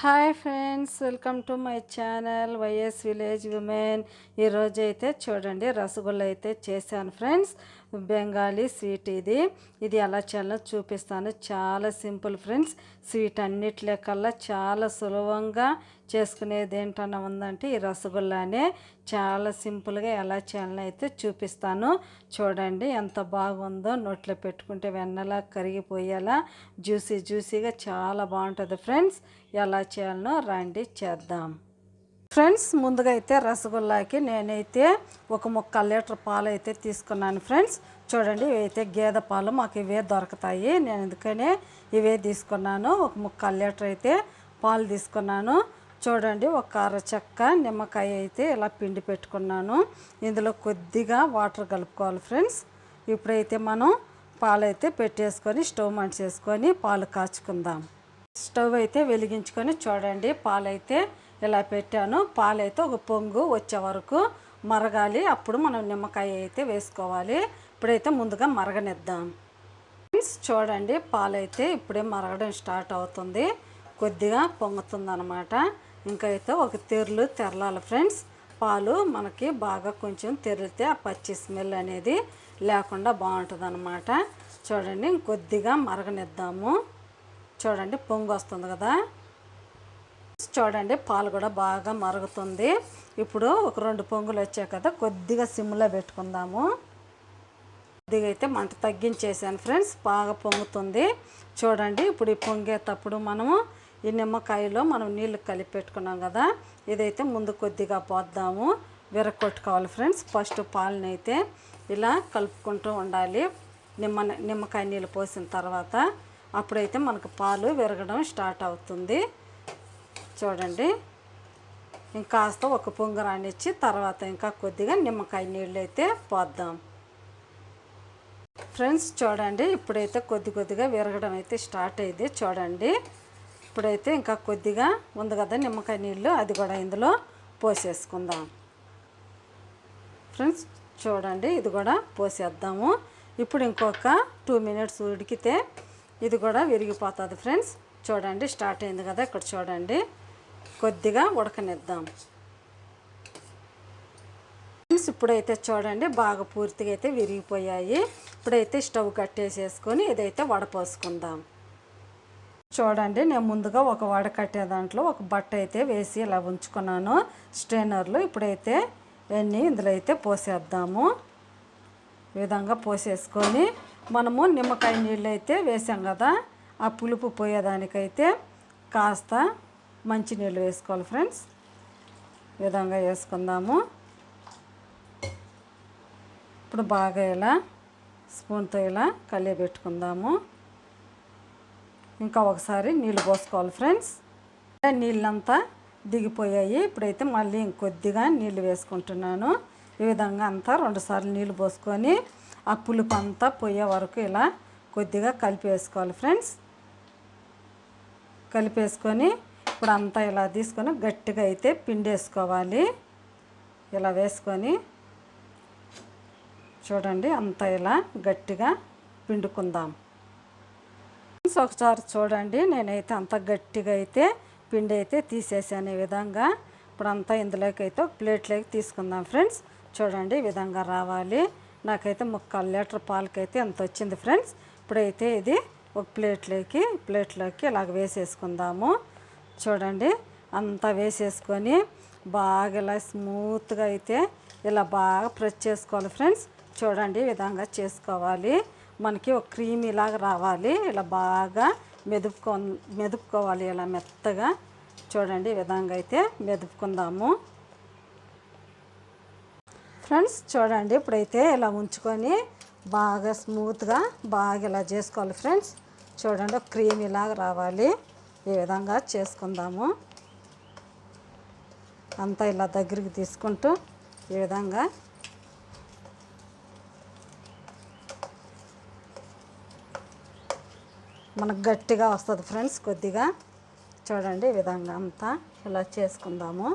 Hi friends welcome to my channel YS village women. ఈరోజు అయితే చూడండి రసగుల్లా అయితే చేశాను ఫ్రెండ్స్. బెంగాలీ స్వీట్ ఇది. ఇది ఎలా చేయాలో చూపిస్తాను. చాలా సింపుల్ ఫ్రెండ్స్ స్వీట్ అన్నిట్లో కల్లా చాలా సులభంగా చేసుకునేది ఏంటన్నా ఉందంటే ఈ రసగుల్లానే చాలా సింపుల్గా ఎలా చేయాలని అయితే చూపిస్తాను. చూడండి ఎంత బాగుందో నోట్లో పెట్టుకుంటే వెన్నలా కరిగిపోయేలా జ్యూసీ జ్యూసీగా చాలా బాగుంటుంది ఫ్రెండ్స్. ఎలా చేయాలనో రండి చేద్దాం. ఫ్రెండ్స్ ముందుగా అయితే రసగుల్లాకి నేనైతే ఒక ముక్క లీటర్ పాలు అయితే తీసుకున్నాను ఫ్రెండ్స్. చూడండి ఇవైతే గేదె పాలు మాకు ఇవే దొరుకుతాయి. నేను అందుకనే ఇవే తీసుకున్నాను. ఒక ముక్క లీటర్ అయితే పాలు తీసుకున్నాను. చూడండి ఒక అర చెక్క నిమ్మకాయ అయితే ఇలా పిండి పెట్టుకున్నాను. ఇందులో కొద్దిగా వాటర్ కలుపుకోవాలి ఫ్రెండ్స్. ఇప్పుడైతే మనం పాలైతే పెట్టేసుకొని స్టవ్ మంట చేసుకొని పాలు కాచుకుందాం. స్టవ్ అయితే వెలిగించుకొని చూడండి పాలైతే ఇలా పెట్టాను. పాలైతే ఒక పొంగు వచ్చే వరకు మరగాలి. అప్పుడు మనం నిమ్మకాయ అయితే వేసుకోవాలి. ఇప్పుడైతే ముందుగా మరగనిద్దాం. ఫ్రెండ్స్ చూడండి పాలైతే ఇప్పుడే మరగడం స్టార్ట్ అవుతుంది. కొద్దిగా పొంగుతుంది అనమాట ఇంకైతే ఒక తెరలు తెరలాలి ఫ్రెండ్స్. పాలు మనకి బాగా కొంచెం తెరితే ఆ పచ్చి స్మెల్ అనేది లేకుండా బాగుంటుంది అనమాట చూడండి ఇంకొద్దిగా మరగనిద్దాము. చూడండి పొంగు వస్తుంది కదా. చూడండి పాలు కూడా బాగా మరుగుతుంది. ఇప్పుడు ఒక రెండు పొంగులు వచ్చాయి కదా కొద్దిగా సిమ్లో పెట్టుకుందాము. కొద్దిగా అయితే మంట తగ్గించేసాను ఫ్రెండ్స్ బాగా పొంగుతుంది. చూడండి ఇప్పుడు ఈ పొంగేటప్పుడు మనము ఈ నిమ్మకాయలో మనం నీళ్ళు కలిపి పెట్టుకున్నాం కదా ఇదైతే ముందు కొద్దిగా పోద్దాము. విరగొట్టుకోవాలి ఫ్రెండ్స్. ఫస్ట్ పాలని అయితే ఇలా కలుపుకుంటూ ఉండాలి. నిమ్మ నిమ్మకాయ నీళ్ళు పోసిన తర్వాత అప్పుడైతే మనకు పాలు విరగడం స్టార్ట్ అవుతుంది. చూడండి. ఇంకాస్త ఒక పొంగరానిచ్చి తర్వాత ఇంకా కొద్దిగా నిమ్మకాయ నీళ్ళు అయితే పోద్దాం. ఫ్రెండ్స్ చూడండి. ఇప్పుడైతే కొద్ది కొద్దిగా విరగడం అయితే స్టార్ట్ అయింది. చూడండి. ఇప్పుడైతే ఇంకా కొద్దిగా ఉంది కదా నిమ్మకాయ నీళ్ళు అది కూడా ఇందులో పోసేసుకుందాం. ఫ్రెండ్స్ చూడండి ఇది కూడా పోసేద్దాము. ఇప్పుడు ఇంకొక టూ మినిట్స్ ఉడికితే ఇది కూడా విరిగిపోతుంది ఫ్రెండ్స్. చూడండి స్టార్ట్ అయింది కదా ఇక్కడ చూడండి. కొద్దిగా ఉడకనిద్దాం. ఫ్రెండ్స్ ఇప్పుడైతే చూడండి బాగా పూర్తిగా అయితే విరిగిపోయాయి. ఇప్పుడైతే స్టవ్ కట్టేసేసుకొని ఇదైతే వడపోసుకుందాం. చూడండి నేను ముందుగా ఒక వడ కట్టే దాంట్లో ఒక బట్ట అయితే వేసి ఇలా ఉంచుకున్నాను. స్ట్రైనర్లు ఇప్పుడైతే ఇవన్నీ ఇందులో అయితే పోసేద్దాము. ఈ విధంగా పోసేసుకొని మనము నిమ్మకాయ నీళ్ళు అయితే వేసాం కదా ఆ పులుపు పోయేదానికైతే కాస్త మంచి నీళ్ళు వేసుకోవాలి ఫ్రెండ్స్. ఈ విధంగా వేసుకుందాము. ఇప్పుడు బాగా ఇలా స్పూన్తో ఇలా కలియబెట్టుకుందాము. ఇంకా ఒకసారి నీళ్ళు పోసుకోవాలి ఫ్రెండ్స్. నీళ్ళంతా దిగిపోయాయి. ఇప్పుడైతే మళ్ళీ ఇంకొద్దిగా నీళ్ళు వేసుకుంటున్నాను. ఈ విధంగా అంతా రెండుసార్లు నీళ్ళు పోసుకొని ఆ పులుపు అంతా పోయే వరకు ఇలా కొద్దిగా కలిపేసుకోవాలి ఫ్రెండ్స్. కలిపేసుకొని ఇప్పుడు అంతా ఇలా తీసుకొని గట్టిగా అయితే పిండేసుకోవాలి. ఇలా వేసుకొని చూడండి అంతా ఇలా గట్టిగా పిండుకుందాం. ఫ్రెండ్స్ ఒకసారి చూడండి. నేనైతే అంత గట్టిగా అయితే పిండి అయితే తీసేసాను ఈ విధంగా. ఇప్పుడు అంతా ఇందులోకి అయితే ఒక ప్లేట్లోకి తీసుకుందాం ఫ్రెండ్స్. చూడండి ఈ విధంగా రావాలి. నాకైతే ముక్కాలు లీటర్ పాలకైతే ఎంత వచ్చింది ఫ్రెండ్స్. ఇప్పుడైతే ఇది ఒక ప్లేట్లోకి ప్లేట్లోకి ఇలాగ వేసేసుకుందాము. చూడండి అంతా వేసేసుకొని బాగా ఇలా స్మూత్గా అయితే ఇలా బాగా ప్రెస్ చేసుకోవాలి ఫ్రెండ్స్. చూడండి ఈ విధంగా చేసుకోవాలి. మనకి ఒక క్రీమ్ ఇలాగ రావాలి. ఇలా బాగా మెదుపుకో మెదుపుకోవాలి. ఇలా మెత్తగా. చూడండి ఈ విధంగా అయితే మెదుపుకుందాము. ఫ్రెండ్స్ చూడండి ఇప్పుడైతే ఇలా ఉంచుకొని బాగా స్మూత్గా బాగా ఇలా చేసుకోవాలి ఫ్రెండ్స్. చూడండి ఒక క్రీమ్ ఇలాగ రావాలి. ఈ విధంగా చేసుకుందాము. అంతా ఇలా దగ్గరికి తీసుకుంటూ ఈ విధంగా మనకు గట్టిగా వస్తుంది ఫ్రెండ్స్ కొద్దిగా. చూడండి ఈ విధంగా అంతా ఇలా చేసుకుందాము.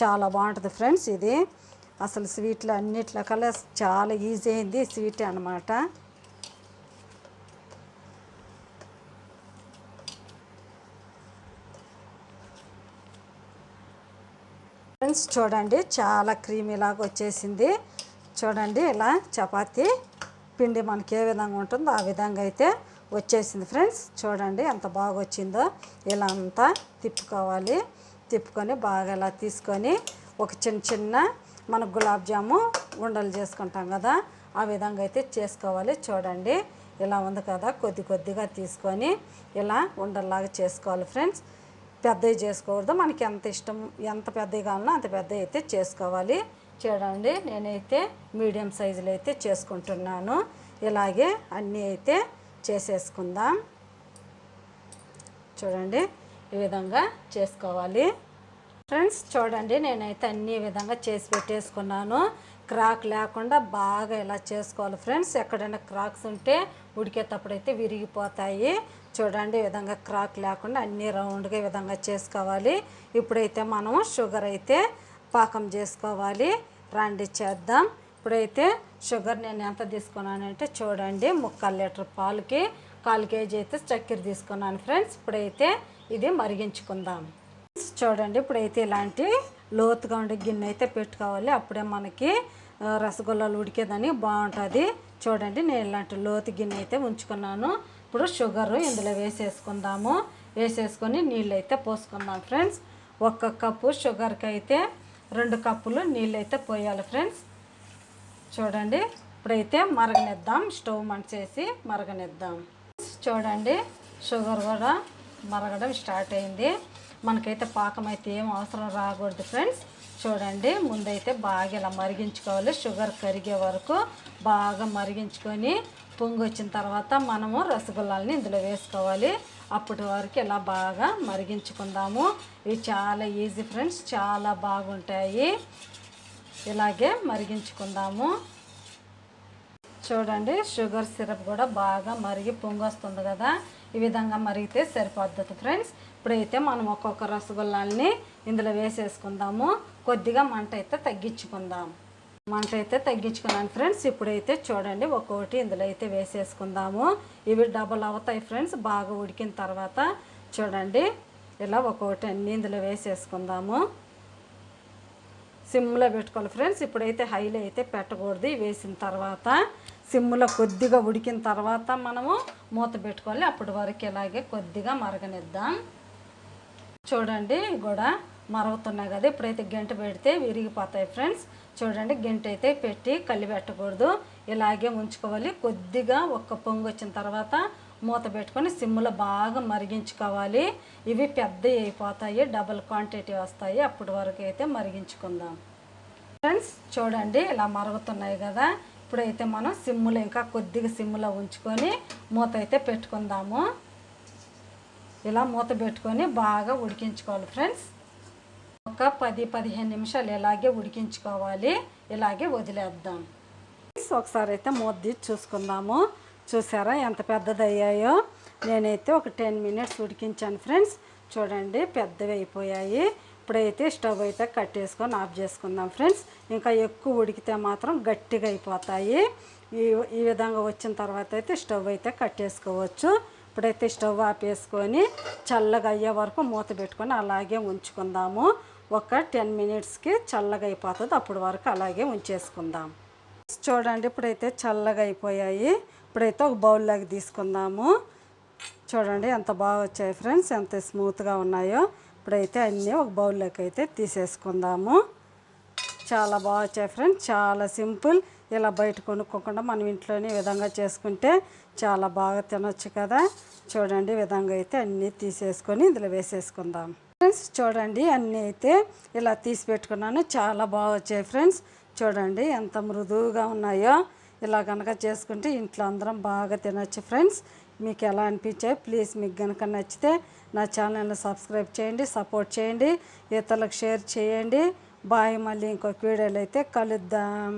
చాలా బాగుంటుంది ఫ్రెండ్స్ ఇది. అసలు స్వీట్లు అన్నిట్లో కల్లా చాలా ఈజీ అయింది స్వీట్ అనమాట ఫ్రెండ్స్ చూడండి చాలా క్రీమీలాగా వచ్చేసింది. చూడండి ఇలా చపాతీ. పిండి మనకి ఏ విధంగా ఉంటుందో ఆ విధంగా అయితే వచ్చేసింది ఫ్రెండ్స్. చూడండి ఎంత బాగా వచ్చిందో. ఇలా అంతా తిప్పుకోవాలి. తిప్పుకొని బాగా ఇలా తీసుకొని ఒక చిన్న చిన్న మన గులాబ్ జాము ఉండలు చేసుకుంటాం కదా ఆ విధంగా అయితే చేసుకోవాలి. చూడండి ఇలా ఉంది కదా కొద్ది కొద్దిగా తీసుకొని ఇలా ఉండల్లాగా చేసుకోవాలి ఫ్రెండ్స్. పెద్దవి చేసుకోకూడదు. మనకి ఎంత ఇష్టం ఎంత పెద్దవి కావాలన్నా అంత పెద్దవి అయితే చేసుకోవాలి. చూడండి నేనైతే మీడియం సైజులో అయితే చేసుకుంటున్నాను. ఇలాగే అన్నీ అయితే చేసేసుకుందాం. చూడండి ఈ విధంగా చేసుకోవాలి. ఫ్రెండ్స్ చూడండి నేనైతే అన్ని విధంగా చేసి పెట్టేసుకున్నాను. క్రాక్ లేకుండా బాగా ఇలా చేసుకోవాలి ఫ్రెండ్స్. ఎక్కడైనా క్రాక్స్ ఉంటే ఉడికేటప్పుడు అయితే విరిగిపోతాయి. చూడండి ఈ విధంగా క్రాక్ లేకుండా అన్ని రౌండ్గా ఈ విధంగా చేసుకోవాలి. ఇప్పుడైతే మనం షుగర్ అయితే పాకం చేసుకోవాలి. రండి చేద్దాం. ఇప్పుడైతే షుగర్ నేను ఎంత తీసుకున్నానంటే చూడండి ముక్కాలు లీటర్ పాలకి కాలు కేజీ అయితే చక్కెర తీసుకున్నాను ఫ్రెండ్స్. ఇప్పుడైతే ఇది మరిగించుకుందాం. చూడండి ఇప్పుడైతే ఇలాంటి లోతుగా ఉండే గిన్నె అయితే పెట్టుకోవాలి. అప్పుడే మనకి రసగుల్లాలు ఉడికేదని బాగుంటుంది. చూడండి నేను ఇలాంటి లోతు గిన్నె అయితే ఉంచుకున్నాను. ఇప్పుడు షుగర్ ఇందులో వేసేసుకుందాము. వేసేసుకొని నీళ్ళు అయితే పోసుకుందాం ఫ్రెండ్స్. ఒక్క కప్పు షుగర్కి అయితే రెండు కప్పులు నీళ్ళు అయితే పోయాలి ఫ్రెండ్స్. చూడండి ఇప్పుడైతే మరగనిద్దాం. స్టవ్ మంచేసి మరగనిద్దాం. చూడండి షుగర్ కూడా మరగడం స్టార్ట్ అయింది. మనకైతే పాకం అయితే ఏం అవసరం రాకూడదు ఫ్రెండ్స్. చూడండి ముందైతే బాగా ఇలా మరిగించుకోవాలి. షుగర్ కరిగే వరకు బాగా మరిగించుకొని పొంగి వచ్చిన తర్వాత మనము రసగుల్లాలని ఇందులో వేసుకోవాలి. అప్పటి వరకు ఇలా బాగా మరిగించుకుందాము. ఇవి చాలా ఈజీ ఫ్రెండ్స్ చాలా బాగుంటాయి. ఇలాగే మరిగించుకుందాము. చూడండి షుగర్ సిరప్ కూడా బాగా మరిగి పొంగొస్తుంది కదా. ఈ విధంగా మరిగితే సరిపోద్ది ఫ్రెండ్స్. ఇప్పుడైతే మనం ఒక్కొక్క రసగుల్లాల్ని ఇందులో వేసేసుకుందాము. కొద్దిగా మంట అయితే తగ్గించుకుందాము మంట అయితే తగ్గించుకున్నాను ఫ్రెండ్స్. ఇప్పుడైతే చూడండి ఒక్కొక్కటి ఇందులో అయితే వేసేసుకుందాము. ఇవి డబల్ అవుతాయి ఫ్రెండ్స్ బాగా ఉడికిన తర్వాత చూడండి. ఇలా ఒక్కొక్కటి అన్ని ఇందులో వేసేసుకుందాము. సిమ్లో పెట్టుకోవాలి ఫ్రెండ్స్. ఇప్పుడైతే హైలో అయితే పెట్టకూడదు. వేసిన తర్వాత సిమ్లో కొద్దిగా ఉడికిన తర్వాత మనము మూత పెట్టుకోవాలి. అప్పటి వరకు ఇలాగే కొద్దిగా మరగనిద్దాం. చూడండి కూడా మరుగుతున్నాయి కదా ఇప్పుడైతే గంట పెడితే విరిగిపోతాయి ఫ్రెండ్స్ చూడండి గంట అయితే పెట్టి కళ్ళు పెట్టకూడదు. ఇలాగే ఉంచుకోవాలి. కొద్దిగా ఒక్క పొంగు వచ్చిన తర్వాత మూత పెట్టుకొని సిమ్లో బాగా మరిగించుకోవాలి. ఇవి పెద్దవి అయిపోతాయి డబుల్ క్వాంటిటీ వస్తాయి. అప్పటి వరకు అయితే మరిగించుకుందాం. ఫ్రెండ్స్ చూడండి ఇలా మరుగుతున్నాయి కదా. ఇప్పుడైతే మనం సిమ్ములో ఇంకా కొద్దిగా సిమ్లో ఉంచుకొని మూత అయితే పెట్టుకుందాము. ఇలా మూత పెట్టుకొని బాగా ఉడికించుకోవాలి ఫ్రెండ్స్ ఒక పది పదిహేను నిమిషాలు ఇలాగే ఉడికించుకోవాలి. ఇలాగే వదిలేద్దాం. ఒకసారి అయితే మూత చూసుకుందాము. చూసారా ఎంత పెద్దదయ్యాయో? నేనైతే ఒక టెన్ మినిట్స్ ఉడికించాను ఫ్రెండ్స్. చూడండి పెద్దవి అయిపోయాయి. ఇప్పుడైతే స్టవ్ అయితే కట్టేసుకొని ఆఫ్ చేసుకుందాం ఫ్రెండ్స్. ఇంకా ఎక్కువ ఉడికితే మాత్రం గట్టిగా అయిపోతాయి. ఈ ఈ విధంగా వచ్చిన తర్వాత అయితే స్టవ్ అయితే కట్టేసుకోవచ్చు. ఇప్పుడైతే స్టవ్ ఆపేసుకొని చల్లగా అయ్యే వరకు మూత పెట్టుకొని అలాగే ఉంచుకుందాము. ఒక టెన్ మినిట్స్కి చల్లగా అయిపోతుంది. అప్పటి వరకు అలాగే ఉంచేసుకుందాం. చూడండి ఇప్పుడైతే చల్లగా అయిపోయాయి. ఇప్పుడైతే ఒక బౌల్లోకి తీసుకుందాము. చూడండి ఎంత బాగా వచ్చాయి ఫ్రెండ్స్. ఎంత స్మూత్గా ఉన్నాయో. ఇప్పుడైతే అన్నీ ఒక బౌల్లోకి అయితే తీసేసుకుందాము. చాలా బాగా వచ్చాయి ఫ్రెండ్స్. చాలా సింపుల్. ఇలా బయట కొనుక్కోకుండా మనం ఇంట్లోనే విధంగా చేసుకుంటే చాలా బాగా తినొచ్చు కదా. చూడండి విధంగా అయితే అన్నీ తీసేసుకొని ఇందులో వేసేసుకుందాం. ఫ్రెండ్స్ చూడండి అన్నీ అయితే ఇలా తీసి పెట్టుకున్నాను. చాలా బాగా వచ్చాయి ఫ్రెండ్స్. చూడండి ఎంత మృదువుగా ఉన్నాయో. ఇలా కనుక చేసుకుంటే ఇంట్లో అందరం బాగా తినచ్చు ఫ్రెండ్స్. మీకు ఎలా అనిపించాయి ప్లీజ్ మీకు కనుక నచ్చితే నా ఛానల్ని సబ్స్క్రైబ్ చేయండి సపోర్ట్ చేయండి ఇతరులకు షేర్ చేయండి. బాయ్ మళ్ళీ ఇంకొక వీడియోలు అయితే కలుద్దాం.